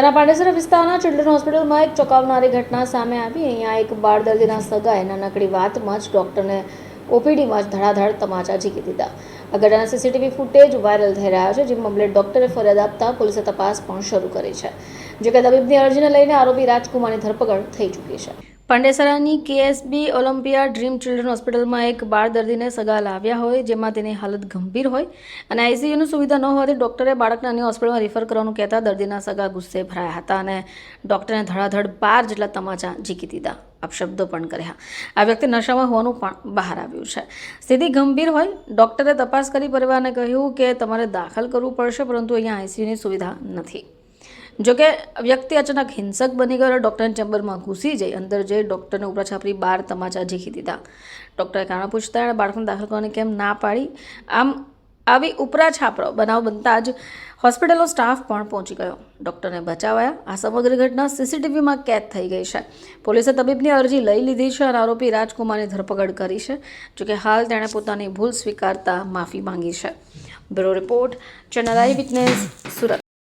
તેના પાંડેસરા વિસ્તારના ચિલ્ડ્રન હોસ્પિટલમાં એક ચોંકાવનારી ઘટના સામે આવી. અહીંયા એક બાળ દર્દીના સગાએ નાનકડી વાતમાં જ ડૉક્ટરને ઓપીડીમાં જ ધડાધડ તમાચા ઝીકી દીધા. આ ઘટના સીસીટીવી ફૂટેજ વાયરલ થઈ રહ્યા છે જે મામલે ડૉક્ટરે ફરિયાદ આપતા પોલીસે તપાસ પણ શરૂ કરી છે, જોકે તબીબની અરજીને લઈને આરોપી રાજકુમારની ધરપકડ થઈ ચૂકી છે. પાંડેસરાની કેએસબી ઓલિમ્પિયા ડ્રીમ ચિલ્ડ્રન હોસ્પિટલમાં એક બાળ દર્દીને સગા લાવ્યા હોય, જેમાં તેની હાલત ગંભીર હોય અને આઈસીયુની સુવિધા ન હોવાથી ડૉક્ટરે બાળકને અન્ય હોસ્પિટલમાં રિફર કરવાનું કહેતા દર્દીના સગા ગુસ્સે ભરાયા હતા અને ડૉક્ટરને ધડાધડ બાર જેટલા તમાચા જીકી દીધા. અપશબ્દો પણ કર્યા. આ વ્યક્તિ નશામાં હોવાનું પણ બહાર આવ્યું છે. સ્થિતિ ગંભીર હોય, ડૉક્ટરે તપાસ કરી પરિવારને કહ્યું કે તમારે દાખલ કરવું પડશે, પરંતુ અહીંયા આઈસીયુની સુવિધા નથી. જોકે વ્યક્તિ અચાનક હિંસક બની ગયો અને ચેમ્બરમાં ઘૂસી જઈ. અંદર જઈ ડૉક્ટરને ઉપરા છાપરી બાર તમાચા ઝીકી દીધા. ડૉક્ટરે કારણ પૂછતા એણે બાળકને દાખલ કરવાની કેમ ના પાડી. આમ આવી ઉપરા છાપરો બનાવ બનતા જ હોસ્પિટલનો સ્ટાફ પણ પહોંચી ગયો. ડૉક્ટરને બચાવાયા. આ સમગ્ર ઘટના સીસીટીવીમાં કેદ થઈ ગઈ છે. પોલીસે તબીબની અરજી લઈ લીધી છે અને આરોપી રાજકુમારની ધરપકડ કરી છે. જોકે હાલ તેણે પોતાની ભૂલ સ્વીકારતા માફી માંગી છે. Bureau report channel eye witness